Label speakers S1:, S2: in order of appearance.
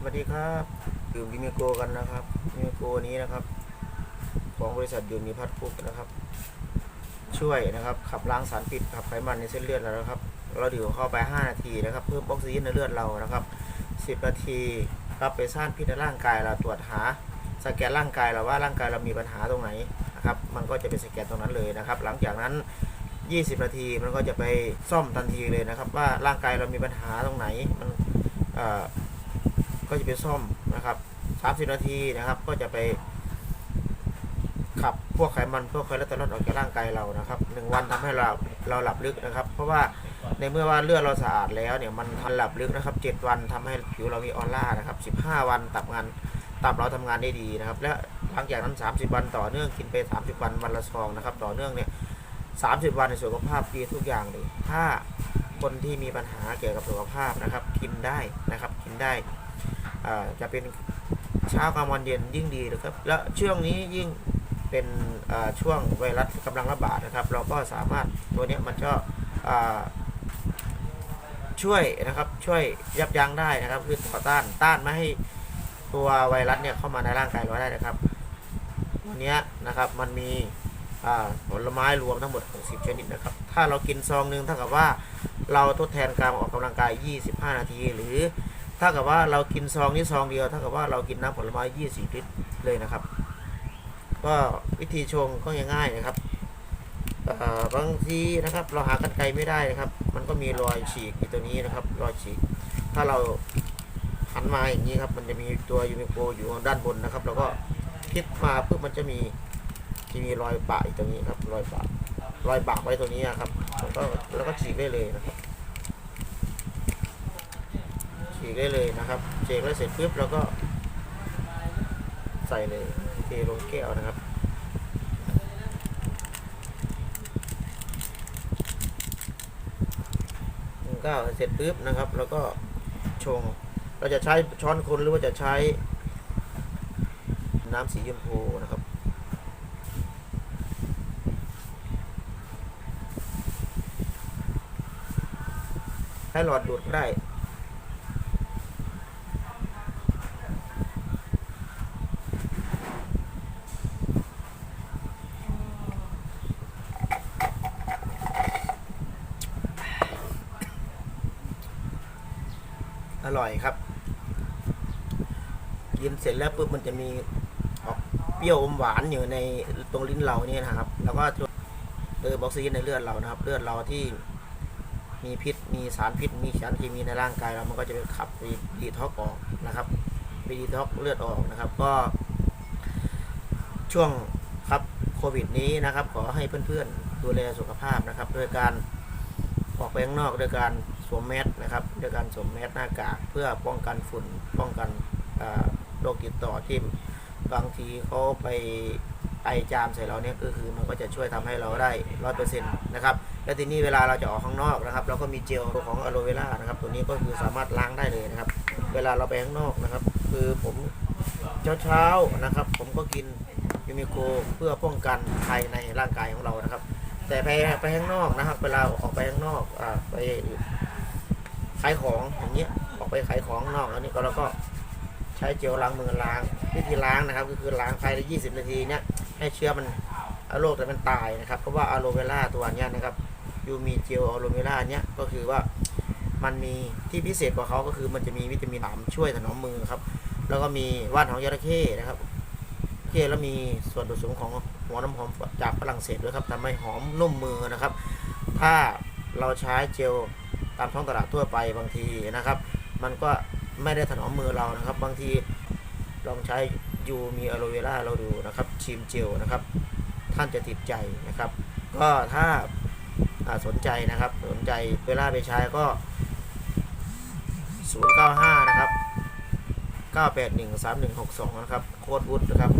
S1: สวัสดีครับดื่มกิมิโกกันนะครับกิมิโกนี้นะครับ ของบริษัทยูนิพัทพุกนะครับ ช่วยนะครับ ขับล้างสารพิษขับไขมันในเส้นเลือดเรานะครับ เราดื่มเข้าไป 5 นาทีนะครับ เพิ่มออกซิเจนในเลือดเรานะครับ 10 นาทีรับไปสร้างพิษในร่างกายเราตรวจหาสแกนร่างกายเราว่าร่างกายเรามีปัญหาตรงไหนนะครับ มันก็จะเป็นสแกนตรงนั้นเลยนะครับ หลังจากนั้น 20 นาทีมันก็จะไปซ่อมทันทีเลยนะครับ ว่าร่างกายเรามีปัญหาตรงไหนมันเอ่อ ก็จะไปซ่อมนะครับ30 นาทีนะครับ ก็จะไปขับพวกไขมันพวกคอเลสเตอรอลออกจากร่างกายเรานะครับหนึ่งวันทำให้เราเราหลับลึกนะครับ เพราะว่าในเมื่อว่าเลือดเราสะอาดแล้วเนี่ยมันทันหลับลึกนะครับ 7 วันทำให้ผิวเรามีออร่านะครับ 15 วันตับงานตับเราทำงานได้ดีนะครับ และหลังจากนั้น 30 วันต่อเนื่องกินไป 30 วันวันละซองนะครับ ต่อเนื่องเนี่ย30 วันในสุขภาพดีทุกอย่างเลยถ้าคนที่มีปัญหาเกี่ยวกับสุขภาพนะครับ กินได้นะครับกินได้ จะเป็นเช้ากลางวันเย็นยิ่งดีนะครับ และช่วงนี้ยิ่งเป็นช่วงไวรัสกำลังระบาดนะครับ เราก็สามารถตัวนี้มันก็ช่วยนะครับช่วยยับยั้งได้นะครับคือต่อต้านต้านไม่ให้ตัวไวรัสเนี่ยเข้ามาในร่างกายเราได้นะครับตัวนี้นะครับมันมีผลไม้รวมทั้งหมด 60 ชนิดนะครับ ถ้าเรากินซองหนึ่งเท่ากับว่าเราทดแทนการออกกำลังกาย 25 นาที หรือ ถ้ากับว่าเรากินซองนี้ซองเดียวเท่ากับว่าเรากินน้ำผลไม้20ลิตรเลยนะครับ ก็วิธีชงก็ง่ายๆนะครับบางทีนะครับเราหากันไกลไม่ได้นะครับ มันก็มีรอยฉีกอยู่ตัวนี้นะครับ รอยฉีก ถ้าเราหันมาอย่างนี้ครับ มันจะมีตัวยูนิโคอยู่ด้านบนนะครับ แล้วก็พลิกมาเพื่อมันจะมีจะมีรอยปะอยู่ตรงนี้ครับ รอยปะรอยบากไว้ตรงนี้ครับแล้วก็แล้วก็ฉีกได้เลยนะครับ ฉีกได้เลยนะครับฉีกแล้วเสร็จปุ๊บเราก็ใส่เลยเทลงแก้วนะครับก็เสร็จปุ๊บนะครับแล้วก็ชงเราจะใช้ช้อนคนหรือว่าจะใช้น้ำสีชมพูนะครับให้หลอดดูดก็ได้ อร่อยครับกินเสร็จแล้วปุ๊บมันจะมีออกเปรี้ยวอมหวานอยู่ในตรงลิ้นเราเนี่ยนะครับ แล้วก็เติมออกซิเจนในเลือดเรานะครับ เลือดเราที่มีพิษมีสารพิษ มีสารเคมีในร่างกายเรา มันก็จะไปขับไปดีท็อกออกนะครับไปดีท็อกเลือดออกนะครับ ก็ ช่วงครับโควิดนี้นะครับ ขอให้เพื่อนๆดูแลสุขภาพนะครับ โดยการออกไปข้างนอกด้วยการ สวมแมสนะครับด้วยการสวมแมสหน้ากากเพื่อป้องกันฝุ่นป้องกันโรคติดต่อที่บางทีเขาไปไอจามใส่เราเนี่ยก็คือมันก็จะช่วยทำให้เราได้ร้อยเปอร์เซ็นต์นะครับและทีนี้เวลาเราจะออกข้างนอกนะครับ เราก็มีเจลของอะโลเวรานะครับ ตัวนี้ก็คือสามารถล้างได้เลยนะครับ เวลาเราไปข้างนอกนะครับ คือผมเช้าๆนะครับ ผมก็กินยูมิโกเพื่อป้องกันภัยในร่างกายของเรานะครับ แต่ไปไปข้างนอกนะครับ เวลาออกไปข้างนอกอไป ขายของอย่างเงี้ยออกไปขายของนอกแล้วนี่ก็เราก็ใช้เจลล้างมือล้างวิธีล้างนะครับ ก็คือล้างภายใน 20 นาทีเนี่ยให้เชื้อมันโรคแต่มันตายนะครับ เพราะว่าอะโลเวล่าตัวเนี้ยนะครับยูมีเจลอะโลเวล่าเนี้ยก็คือว่ามันมีที่พิเศษกว่าเขาก็คือมันจะมีวิตามินสามช่วยถนอมมือครับ แล้วก็มีว่านของจระเข้นะครับเท่แล้วมีส่วนผสมของหัวน้ำหอมจากฝรั่งเศสด้วยครับทำให้หอมนุ่มมือนะครับ ถ้าเราใช้เจล ตามท้องตลาดทั่วไปบางทีนะครับ มันก็ไม่ได้ถนอมมือเรานะครับ บางทีลองใช้ยูมีอะโลเวราเราดูนะครับชิมเจลนะครับ ท่านจะติดใจนะครับ ก็ถ้าาสนใจนะครับ สนใจเวลาไปใช้ก็ 095 นะครับ 9813162 นะครับ โค้ดวุฒินะครับ